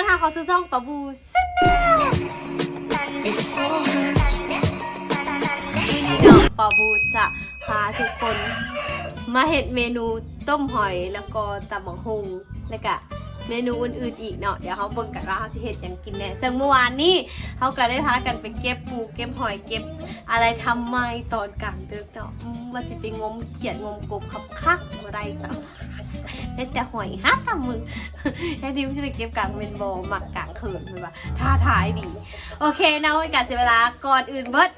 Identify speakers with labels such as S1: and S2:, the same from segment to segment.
S1: อนทางเขาซื้อซ่องปะบูชแนลนี่เนาะปะบูจะพาทุกคน มาเห็ดเมนูต้มหอยแล้วก็ตำบักฮงแล้วก็ เมนูอื่นๆอีกเนาะเดี๋ยวเขาเบิ่งกันว่าเขาจะเห็ดหยังกินแน่ซึ่งเมื่อวานนี้เขาก็ได้พากันไปเก็บปูเก็บหอยเก็บ อะไรทำไมตอนกลางดึกเนาะอืมมันจะไปงมเขียดงมกบขับคักมาได้สักได้แต่หอยฮะทำมือแค่ดิวจะไปเก็บกลางเมนโบหมักกลางเขินมันว่าท่าทายดี โอเคนะไว้การเสียเวลาก่อนอื่นเบิด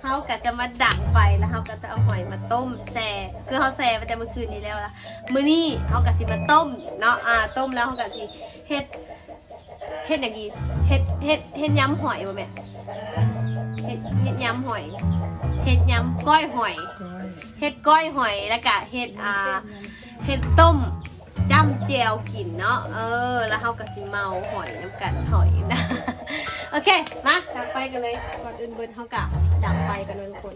S1: เขาก็จะมาดักไฟแล้วเขาก็จะเอาหอยมาต้มแช่คือเขาแช่ไปแต่เมื่อคืนนี้แล้วล่ะมื้อนี้เขาก็สิมาต้มเนาะอ่าต้มแล้วเขาก็สิเฮ็ดเฮ็ดอย่างงี้เฮ็ดเฮ็ดเฮ็ดยำหอยบ่แม่เฮ็ดเฮ็ดยำหอยเฮ็ดยำก้อยหอยเฮ็ดก้อยหอยแล้วก็เฮ็ดอ่าเฮ็ดต้มจ้ำเจียวกินเนาะเออ แล้วเขาก็สิเมาหอยน้ำกันหอยนะ โอเค มาดับไฟกันเลย ก่อนอื่นเบิร์นเขากะดับไฟกันเลยทุกคน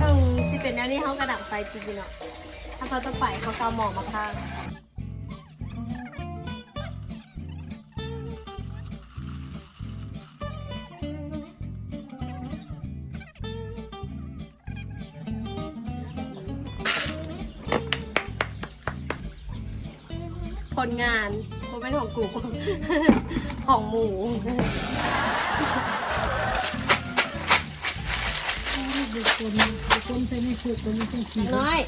S1: ถึงสิเป็นแนวนี้เขากระดับไฟจริงๆเนาะถ้าเขาจะไปเขาก็เอาหมอกมาข้าง ผลงานมันเป็นของกูของหมู
S2: บุคคลบุคคลใช้ไม่ถูกคนไม่ต้องขี่
S1: น้อย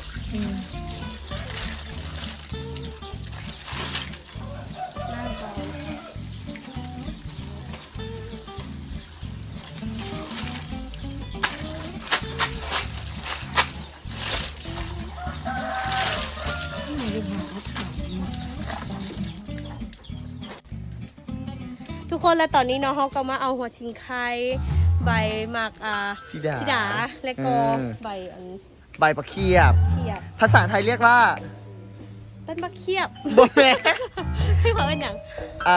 S1: คนและตอนนี้เนาะเขาก็มาเอาหัวชิงไคใบหมักอ่า
S3: สีดา
S1: ชิดาและก็
S3: เออ
S1: ใบอัน
S3: ใบประเคียบ
S1: เขียบ
S3: ภาษาไทยเรียกว่า
S1: ต้นมะเขียบ
S3: โบแมน
S1: พี่เขาเป็นอย่าง
S3: เอ่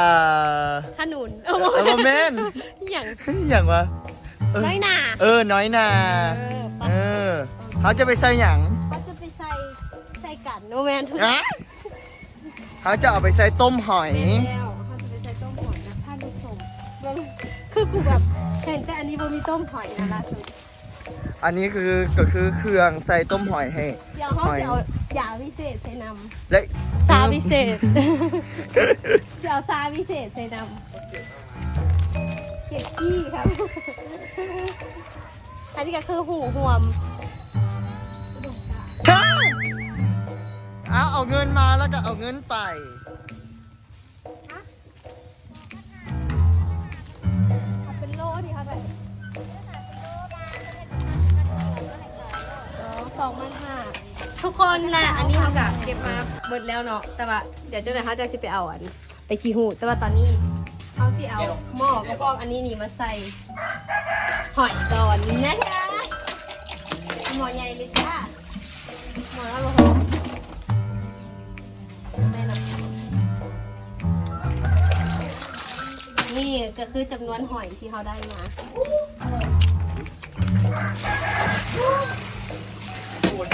S3: อ
S1: ขนุน
S3: เออโบแมน
S1: อย่าง
S3: อย่างวะเออ
S1: น้อยหนา
S3: เออ น้อยนา
S1: เออปะ
S3: เออเขาจะไปใส่หยัง
S1: เขาจะไปใส่ใส่กันโนแมนทุก
S3: อะเขาจะเอาไปใส่ต้มหอย
S1: แล้ว คือกูแบบเห็นแต่อันนี้บ่มีต้มหอยนะล่ะสุด
S3: อันนี้คือก็คือเครื่องใส่ต้มหอยให้
S1: เดี๋ยวเขาจะเอายาพิเศษใส่น
S3: และำ
S1: ซาพิเศษ จะเอาซาพิเศษใส่นำเก็บกี้ครับ อันนี้ก็คือหูหวม
S3: เอาเอาเงินมาแล้วก็เอาเงินไป
S1: สองพันห้าทุกคนแหละอันนี้เขากะเก็บมาเบิดแล้วเนาะแต่ว่าเดี๋ยวเจ้าหน้าเขาจะสิไปเอาอัน ไปขี้หูแต่ว่าตอนนี้เขาสิเอาหม้อกระป๋องอันนี้นี่มาใส่หอยก่อนนะคะหม้อใหญ่เลยจ้าหมอแล้วเหอได้นะนี่ก็คือจำนวนหอยที่เขาได้มา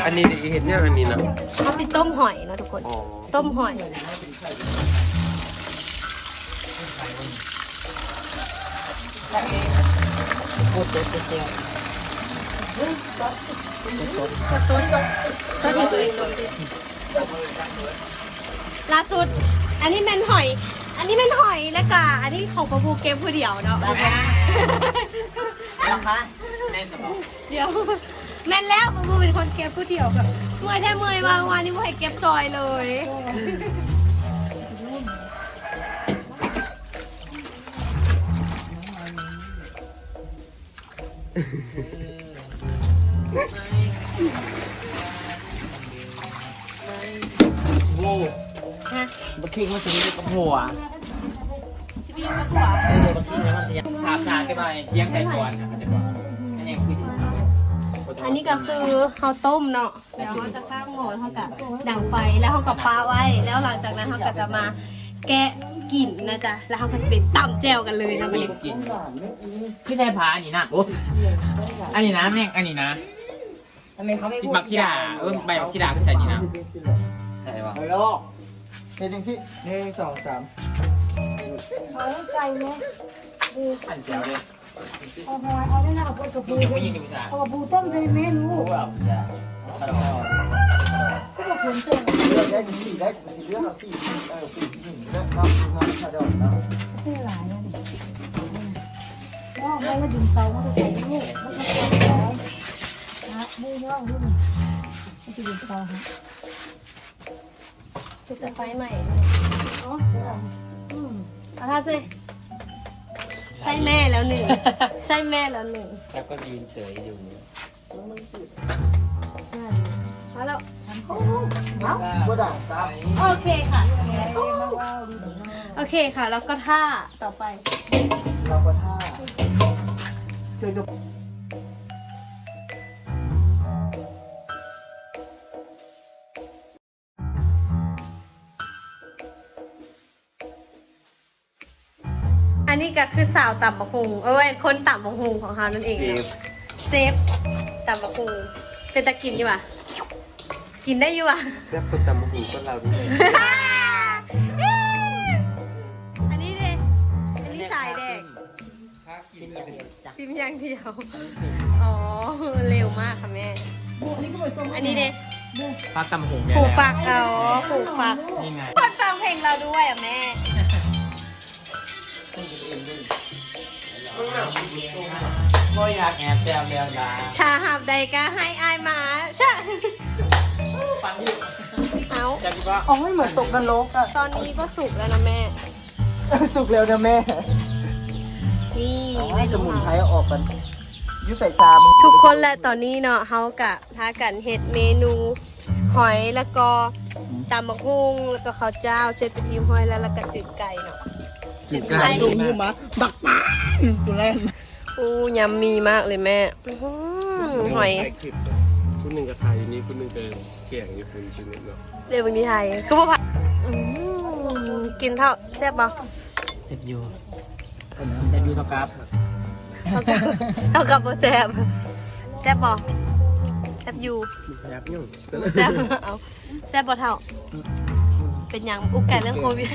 S4: อันนี้ดิเห็นเนี่ยอันนี้นะ
S1: เขาสิต้มหอยนะทุกคน
S4: อ๋อ
S1: ต้มหอยก็ที่ตัวเองลงดิล่าสุด อันนี้แมนหอย อันนี้แมนหอยแล้วก็อันนี้ของกระบูเกมผู้เดียวเนาะ
S4: นะคะแม่สมอง
S1: เดี๋ยว แมนแล้วกระบูเป็นคนเก็บผู้เดียวแบบเมื่อยแท้เมื่อยมาวันนี้ไม่ให้เก็บซอยเลย
S4: โว้
S1: ฮะ
S4: บักคิงมันสิมีกับหัว
S1: ชิบิวกับผัว
S4: เออบักคิงมันเสียงถามถามกันหน่อยเสียงใส่ก่อนนะเขาจะบอกอันนี้คุยถึง
S1: อันนี้ก็คือข้าวต้มเนาะเดี๋ยวเขาจะข้างหม้อเขากับดังไฟแล้วเขากับปลาไว้ แล้วหลังจากนั้นเขาก็จะมาแกะกลิ่นนะจ๊ะแล้วเขาก็จะไปตำแจวกันเลยนะวันนี้
S4: กินคือใช่ผาอันนี้นะโอ้อันนี้นะแม่งอันนี้นะ
S5: ทำไมเขาไม่
S4: สิ
S5: พูด
S4: มักชิดาเออใบมักชิดาไปใส่นี่นะใช่ปะ
S3: ไปแล้วเฮ็ดจังสิหนึ่งสองสาม
S2: เขาใจไหมดู
S4: อันเดียวเลย
S2: เอาหอยเอาได้นะเอากระปู
S4: ยิงไม่ยิงกับพิซซ่า
S2: เอากระปูต้มใส่เมนู
S4: โอ้เอาพิซซ่าคาราเมล
S2: ก็บอกคนเต้น
S3: เลือกได้สี่ได้สีเลือกเอาสีเออสีหนึ่งเลือกน้ำน้ำชาดอนน้ำ
S2: เต้นหลายเลยนี่นอกไปแล้วดึงเตามาใส่ลูกมันก็ต้มร้อยฮะมือย่องลูกมันจะดึงเตาฮะ
S1: จุดไฟใหม่
S2: อ๋ออืม
S1: เอาท่าสิ ใส่แม่แล้วหนึ่งใส่แม่แล้วหนึ่ง
S4: แล้วก็ยืนเฉยอยู่
S1: มาแล้ว
S3: บ่ด่างตาม
S1: โอเคค่ะ โอเคค่ะ แล้วก็ท่าต่อไป
S3: เราก็ท่า
S1: ก็คือสาวต่ำบะฮุงเอ้ยคนต่ำบะฮุงของเขานั่นเองเนาะเซฟต่ำบะฮุงเป็นตะกินอยู่อะกินได้อยู่อะ
S3: แซ่บคนตำหูคนเราด้วย
S1: อันนี้เลยอันนี้สายแดง
S5: เป็นอย่างเดียวจ้ะ
S1: จิ้มอย่างเดียว อ๋อ เร็วมากค่ะแม่
S2: บุอันนี้ก็เหมือนส้ม
S1: อันนี้เด็
S4: ฟักตำหงเนี่ย
S1: ผูก
S4: แหละ
S1: ฝักเอาผูกฝัก
S4: นี่ไง
S1: คนฟังเพลงเราด้วยอะแม่
S4: ก็อยากแอบแซวแววดา
S1: ถ้าหาบใดก็ให้อายมาใช่
S4: ฟันอยู่
S1: เอา
S4: จะคิดว่า
S3: อ๋อไม่เหมือนตกนรกอะ
S1: ตอนนี้ก็สุกแล้วนะแม่
S3: สุกแล้วนะแม่
S1: นี่
S3: ให้สมุนไพรเอาออกกันยุใส่ซาม
S1: ทุกคนแหละตอนนี้เนาะเฮากะพากันเฮ็ดเมนูหอยแล้วก็ตำบักฮุ่งแล้วก็ข้าวเจ้าเสร็จไปทีมหอยแล้วแล้วก็จืดไก่เนาะ
S3: กินไก่ดูมือมาบักปานตัวแรก
S1: อู้ยำมีมากเลยแม่อื้อหือหอย
S6: คุณหนึ่งกับไทยนี่คุณหนึ่งเดินเก่งอยู่คุณชีวิตเนาะ
S1: เดี๋ยวบางทีไทยคือว่าผัดอื้อกินเท่าแซ่บปะ
S4: เสร็จอยู่เสร็จอยู่เท่ากับ
S1: เท่ากับบ่แซ่บแซ่บปะแซ่บอยู่
S6: มีแซ่บยัง
S1: แซ่บเอาแซ่บบ่เท่าเป็นหยังอุกไก่เรื่องโควิด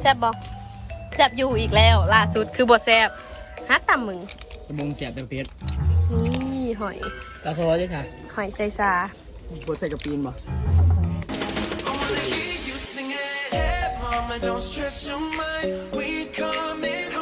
S1: แซ่บบ่แซ่บอยู่อีกแล้ว ล่าสุดคือบ่แซ่บฮะตำมึง
S4: สมงแจกเต็มเพชร
S1: นี่หอย
S4: ตาโซ่ด้วยค่ะ
S1: หอยไซซา
S3: บดใส่กระปีนบ่
S7: You sing it, hey mama, don't stress your mind. We coming